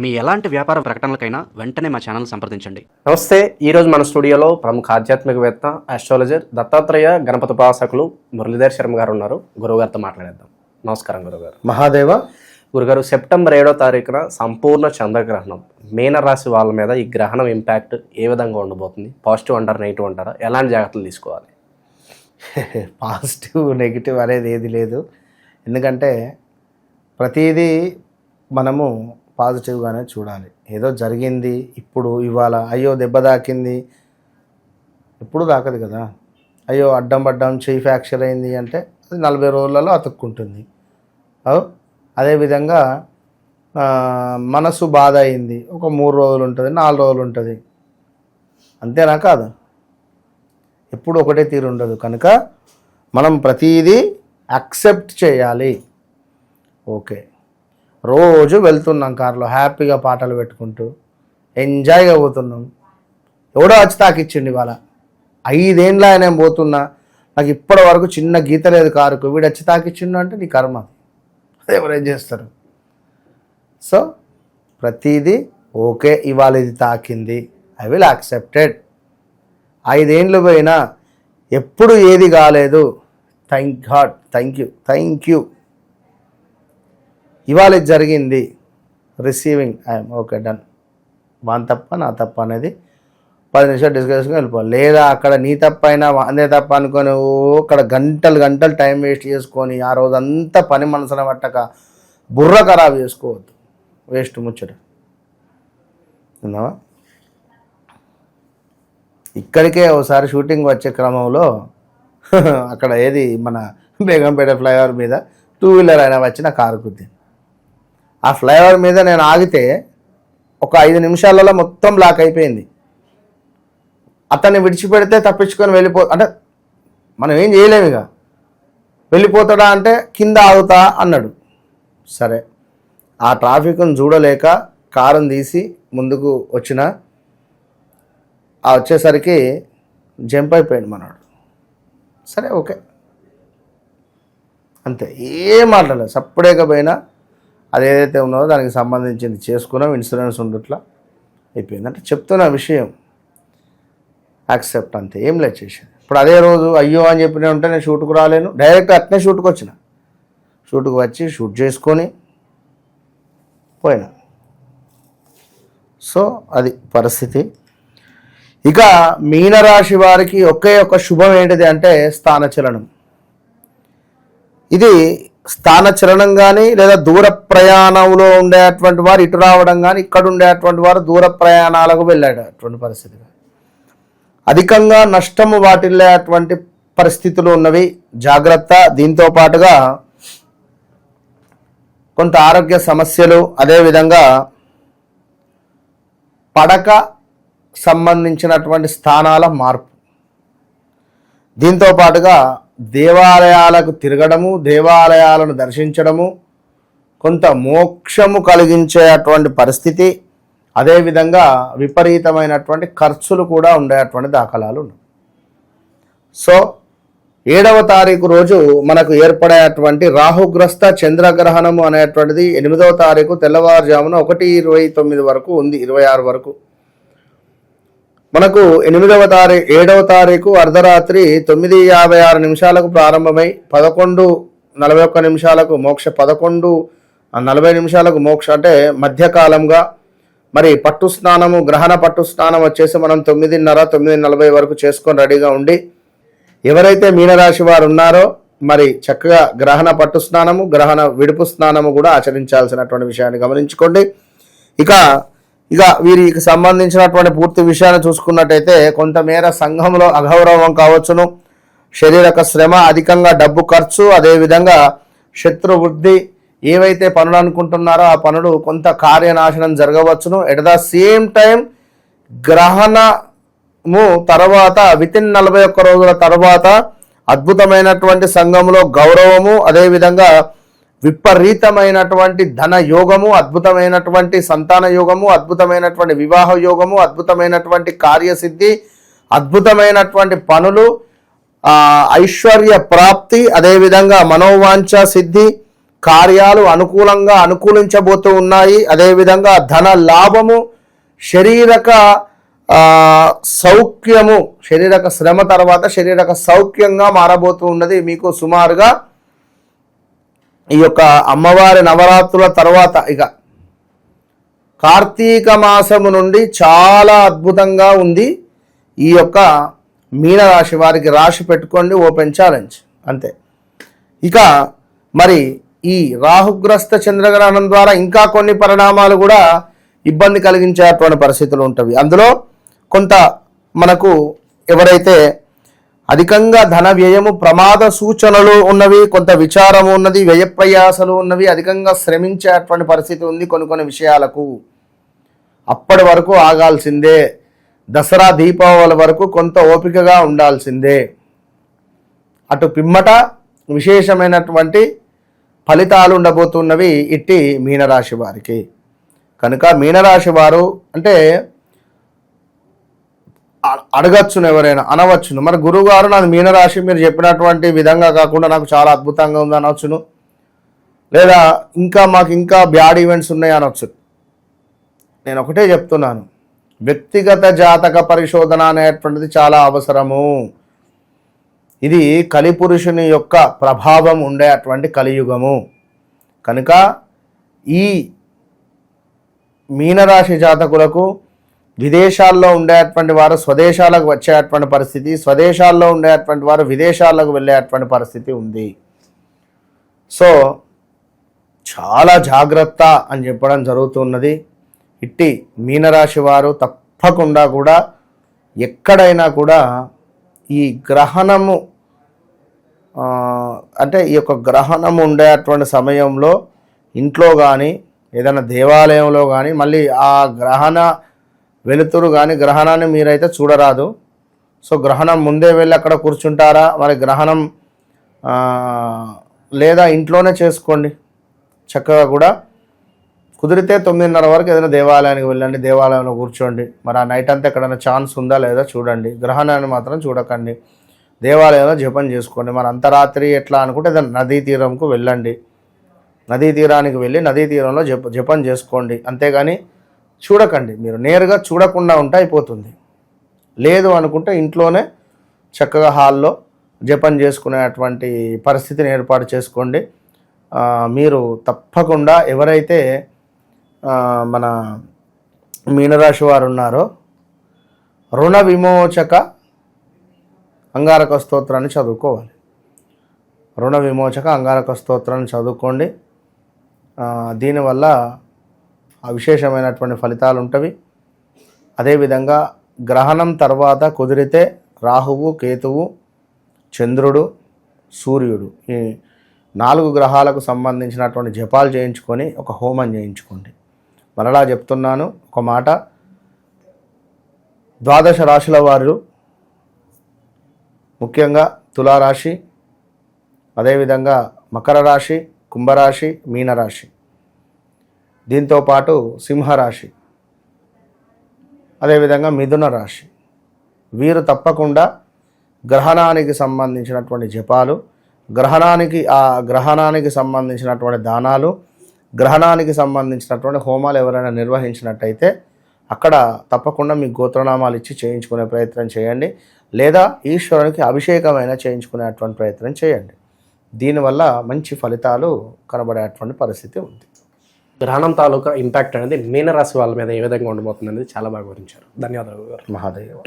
మీ ఎలాంటి వ్యాపార ప్రకటనలకైనా వెంటనే మా ఛానల్ సంప్రదించండి. నమస్తే ఈరోజు మన స్టూడియోలో ప్రముఖ ఆధ్యాత్మికవేత్త ఆస్ట్రాలజర్ దత్తాత్రేయ గణపతి ఉపాసకులు మురళీధర్ శర్మ గారు ఉన్నారు. గురువుగారితో మాట్లాడేద్దాం. నమస్కారం గురుగారు మహాదేవ. గురుగారు సెప్టెంబర్ ఏడో తారీఖున సంపూర్ణ చంద్రగ్రహణం మీన రాశి వాళ్ళ మీద ఈ గ్రహణం ఇంపాక్ట్ ఏ విధంగా ఉండబోతుంది? పాజిటివ్ అంటారా నెగిటివ్ అంటారా? ఎలాంటి జాగ్రత్తలు తీసుకోవాలి? పాజిటివ్ నెగిటివ్ అనేది ఏది లేదు. ఎందుకంటే ప్రతిదీ మనము పాజిటివ్గానే చూడాలి. ఏదో జరిగింది ఇప్పుడు ఇవాళ అయ్యో దెబ్బ దాకింది ఎప్పుడు దాకదు కదా. అయ్యో అడ్డం పడ్డం చేయి ఫ్రాక్చర్ అయింది అంటే అది నలభై రోజులలో అతుక్కుంటుంది. అదేవిధంగా మనసు బాధ అయింది ఒక మూడు రోజులు ఉంటుంది నాలుగు రోజులు ఉంటుంది. అంతేనా కాదు? ఎప్పుడు ఒకటే తీరు ఉండదు. కనుక మనం ప్రతిదీ యాక్సెప్ట్ చేయాలి. ఓకే. రోజు వెళ్తున్నాం కారులో హ్యాపీగా పాటలు పెట్టుకుంటూ ఎంజాయ్గా పోతున్నాం. ఎవడో వచ్చి తాకిచ్చిండు ఇవాళ. ఐదేండ్ల నేను పోతున్నా? నాకు ఇప్పటి వరకు చిన్న గీత లేదు కారుకు. వీడు వచ్చి తాకిచ్చిండు అంటే నీ కర్మ అది. ఎవరేం చేస్తారు? సో ప్రతిదీ ఓకే ఇవాళ ఇది తాకింది. ఐ విల్ యాక్సెప్టెడ్ ఐదేండ్లు పోయినా ఎప్పుడు ఏది కాలేదు. Thank God thank you thank you. ఇవాళ జరిగింది. రిసీవింగ్ ఐఎమ్ ఓకే డన్ వాన్ తప్ప నా తప్ప అనేది పది నిమిషాలు డిస్కస్ చేసుకుని వెళ్ళిపోవాలి. లేదా అక్కడ నీ తప్ప అయినా అందే తప్ప అనుకొని ఓ అక్కడ గంటలు గంటలు టైం వేస్ట్ చేసుకొని ఆ రోజంతా పని మనసున పట్టక బుర్ర ఖరాబ్ చేసుకోవద్దు. వేస్ట్ ముచ్చట. విన్నావా? ఇక్కడికే ఒకసారి షూటింగ్ వచ్చే క్రమంలో అక్కడ ఏది మన బేగంపేట ఫ్లైఓవర్ మీద టూ వీలర్ అయినా వచ్చి నా కారు కుద్ది ఆ ఫ్లైఓవర్ మీద నేను ఆగితే ఒక ఐదు నిమిషాలలో మొత్తం బ్లాక్ అయిపోయింది. అతన్ని విడిచిపెడితే తప్పించుకొని వెళ్ళిపో అంటే మనం ఏం చేయలేము ఇక. వెళ్ళిపోతాడా అంటే కింద ఆగుతా అన్నాడు. సరే. ఆ ట్రాఫిక్ను చూడలేక కారుని తీసి ముందుకు వచ్చిన ఆ వచ్చేసరికి జంప్ అయిపోయాడు మనవాడు సరే ఓకే. అంతే. ఏం మాట్లాడలేదు. సప్పుడేక పోయినా అది ఏదైతే ఉన్నదో దానికి సంబంధించింది చేసుకున్నాం ఇన్సూరెన్స్ ఉండట్లా అయిపోయింది. అంటే చెప్తున్న విషయం. యాక్సెప్ట్ అంతే ఏం లేదు చేసేది. ఇప్పుడు అదే రోజు అయ్యో అని చెప్పి ఉంటే నేను షూట్కు రాలేను. డైరెక్ట్ అట్నే షూట్కి వచ్చిన. షూట్కి వచ్చి షూట్ చేసుకొని పోయినా. సో అది పరిస్థితి. ఇక మీనరాశి వారికి ఒకే ఒక శుభం ఏంటిది అంటే స్థానచలనం. ఇది స్థానచలనం కానీ లేదా దూర ప్రయాణంలో ఉండేటువంటి వారు ఇటు రావడం కానీ ఇక్కడ ఉండేటువంటి వారు దూర ప్రయాణాలకు వెళ్ళేటటువంటి పరిస్థితి. అధికంగా నష్టము వాటిల్లేటువంటి పరిస్థితులు ఉన్నవి. జాగ్రత్త. దీంతో పాటుగా కొంత ఆరోగ్య సమస్యలు అదేవిధంగా పడక సంబంధించినటువంటి స్థానాల మార్పు. దీంతో పాటుగా దేవాలయాలకు తిరగడము దేవాలయాలను దర్శించడము కొంత మోక్షము కలిగించేటువంటి పరిస్థితి అదేవిధంగా విపరీతమైనటువంటి ఖర్చులు కూడా ఉండేటువంటి దాఖలాలు ఉన్నాయి సో ఏడవ తారీఖు రోజు మనకు ఏర్పడేటువంటి రాహుగ్రస్త చంద్రగ్రహణము అనేటువంటిది ఎనిమిదవ తారీఖు తెల్లవారుజామున ఒకటి ఇరవై తొమ్మిది వరకు ఉంది ఇరవై ఆరు వరకు. మనకు ఎనిమిదవ తారీఖు ఏడవ తారీఖు అర్ధరాత్రి తొమ్మిది యాభై ఆరు నిమిషాలకు ప్రారంభమై పదకొండు నలభై ఒక్క నిమిషాలకు మోక్ష పదకొండు నలభై నిమిషాలకు మోక్ష అంటే మధ్యకాలంగా. మరి పట్టు స్నానము గ్రహణ పట్టు స్నానం వచ్చేసి మనం తొమ్మిదిన్నర తొమ్మిది నలభై వరకు చేసుకొని రెడీగా ఉండి ఎవరైతే మీనరాశి వారు ఉన్నారో మరి చక్కగా గ్రహణ పట్టు స్నానము గ్రహణ విడుపు స్నానము కూడా ఆచరించాల్సినటువంటి విషయాన్ని గమనించుకోండి. ఇక ఇక వీరికి సంబంధించినటువంటి పూర్తి విషయాన్ని చూసుకున్నట్టయితే కొంతమేర సంఘంలో అగౌరవం కావచ్చును. శరీరక శ్రమ అధికంగా డబ్బు ఖర్చు అదేవిధంగా శత్రు వృద్ధి ఏవైతే పనులు అనుకుంటున్నారో ఆ పనులు కొంత కార్యనాశనం జరగవచ్చును. ఎట్ ద సేమ్ టైం గ్రహణము తర్వాత విత్ ఇన్ నలభై ఒక్క రోజుల తర్వాత అద్భుతమైనటువంటి సంఘంలో గౌరవము అదేవిధంగా విపరీతమైనటువంటి ధన యోగము అద్భుతమైనటువంటి సంతాన యోగము అద్భుతమైనటువంటి వివాహ యోగము అద్భుతమైనటువంటి కార్యసిద్ధి అద్భుతమైనటువంటి పనులు ఐశ్వర్య ప్రాప్తి అదేవిధంగా మనోవాంఛ సిద్ధి కార్యాలు అనుకూలంగా అనుకూలించబోతూ ఉన్నాయి. అదేవిధంగా ధన లాభము శరీరక సౌఖ్యము శరీరక శ్రమ తర్వాత శరీరక సౌఖ్యంగా మారబోతూ ఉన్నది. మీకు సుమారుగా ఈ యొక్క అమ్మవారి నవరాత్రుల తర్వాత ఇక కార్తీక మాసము నుండి చాలా అద్భుతంగా ఉంది. ఈ యొక్క మీనరాశి వారికి రాశి పెట్టుకోండి ఓపెన్ ఛాలెంజ్ అంతే. ఇక మరి ఈ రాహుగ్రస్త చంద్రగ్రహణం ద్వారా ఇంకా కొన్ని పరిణామాలు కూడా ఇబ్బంది కలిగించేటువంటి పరిస్థితులు ఉంటవి. అందులో కొంత మనకు ఎవరైతే అధికంగా ధన వ్యయము ప్రమాద సూచనలు ఉన్నవి కొంత విచారము ఉన్నది వ్యయ ప్రయాసలు ఉన్నవి అధికంగా శ్రమించేటువంటి పరిస్థితి ఉంది కొన్ని కొన్ని విషయాలకు. అప్పటి వరకు ఆగాల్సిందే. దసరా దీపావళి వరకు కొంత ఓపికగా ఉండాల్సిందే. అటు పిమ్మట విశేషమైనటువంటి ఫలితాలు ఉండబోతున్నవి ఇట్టి మీనరాశి వారికి. కనుక మీనరాశి వారు అంటే అడగచ్చును ఎవరైనా అనవచ్చును. మరి గురువుగారు నాకు మీనరాశి మీరు చెప్పినటువంటి విధంగా కాకుండా నాకు చాలా అద్భుతంగా ఉంది అనవచ్చును. లేదా ఇంకా మాకు ఇంకా బ్యాడ్ ఈవెంట్స్ ఉన్నాయి అనవచ్చు నేను ఒకటే చెప్తున్నాను. వ్యక్తిగత జాతక పరిశోధన అనేటువంటిది చాలా అవసరము. ఇది కలిపురుషుని యొక్క ప్రభావం ఉండే అటువంటి కలియుగము. కనుక ఈ మీనరాశి జాతకులకు విదేశాల్లో ఉండేటువంటి వారు స్వదేశాలకు వచ్చేటువంటి పరిస్థితి స్వదేశాల్లో ఉండేటువంటి వారు విదేశాలకు వెళ్ళేటువంటి పరిస్థితి ఉంది. సో చాలా జాగ్రత్త అని చెప్పడం జరుగుతున్నది. ఇట్టి మీనరాశి వారు తప్పకుండా కూడా ఎక్కడైనా కూడా ఈ గ్రహణము అంటే ఈ యొక్క గ్రహణం ఉండేటువంటి సమయంలో ఇంట్లో కానీ ఏదైనా దేవాలయంలో కానీ మళ్ళీ ఆ గ్రహణ వెలుతురు కానీ గ్రహణాన్ని మీరైతే చూడరాదు. సో గ్రహణం ముందే వెళ్ళి అక్కడ కూర్చుంటారా? మరి గ్రహణం లేదా ఇంట్లోనే చేసుకోండి. చక్కగా కూడా కుదిరితే తొమ్మిదిన్నర వరకు ఏదైనా దేవాలయానికి వెళ్ళండి దేవాలయంలో కూర్చోండి. మరి ఆ నైట్ అంతా ఎక్కడైనా ఛాన్స్ ఉందా లేదా చూడండి. గ్రహణాన్ని మాత్రం చూడకండి. దేవాలయంలో జపం చేసుకోండి. మరి అంతరాత్రి ఎట్లా అనుకుంటే ఏదైనా నదీ తీరంకు వెళ్ళండి. నదీ తీరానికి వెళ్ళి నదీ తీరంలో జప జపం చేసుకోండి. అంతేగాని చూడకండి. మీరు నేరుగా చూడకుండా ఉంటే అయిపోతుంది. లేదు అనుకుంటే ఇంట్లోనే చక్కగా హాల్లో జపం చేసుకునేటువంటి పరిస్థితిని ఏర్పాటు చేసుకోండి. మీరు తప్పకుండా ఎవరైతే మన మీనరాశి వారు ఉన్నారో రుణ విమోచక అంగారక స్తోత్రాన్ని చదువుకోవాలి. రుణ విమోచక అంగారక స్తోత్రాన్ని చదువుకోండి. దీనివల్ల ఆ విశేషమైనటువంటి ఫలితాలు ఉంటవి అదేవిధంగా గ్రహణం తర్వాత కుదిరితే రాహువు కేతువు చంద్రుడు సూర్యుడు ఈ నాలుగు గ్రహాలకు సంబంధించినటువంటి జపాలు చేయించుకొని ఒక హోమం చేయించుకోండి. మరలా చెప్తున్నాను ఒక మాట. ద్వాదశ రాశుల వారు ముఖ్యంగా తులారాశి అదేవిధంగా మకర రాశి కుంభరాశి మీనరాశి దీంతో పాటు సింహరాశి. అదేవిధంగా మిథున రాశి. వీరు తప్పకుండా గ్రహణానికి సంబంధించినటువంటి జపాలు గ్రహణానికి ఆ గ్రహణానికి సంబంధించినటువంటి దానాలు గ్రహణానికి సంబంధించినటువంటి హోమాలు ఎవరైనా నిర్వహించినట్టయితే అక్కడ తప్పకుండా మీ గోత్రనామాలు ఇచ్చి చేయించుకునే ప్రయత్నం చేయండి. లేదా ఈశ్వరునికి అభిషేకమైన చేయించుకునేటువంటి ప్రయత్నం చేయండి. దీనివల్ల మంచి ఫలితాలు కనబడేటువంటి పరిస్థితి ఉంది. గ్రహణం తాలూకా ఇంపాక్ట్ అనేది మీనరాశి వాళ్ళ మీద ఏ విధంగా ఉండబోతుంది అనేది చాలా బాగా వివరించారు. ధన్యవాదాలు మహాదేవ్.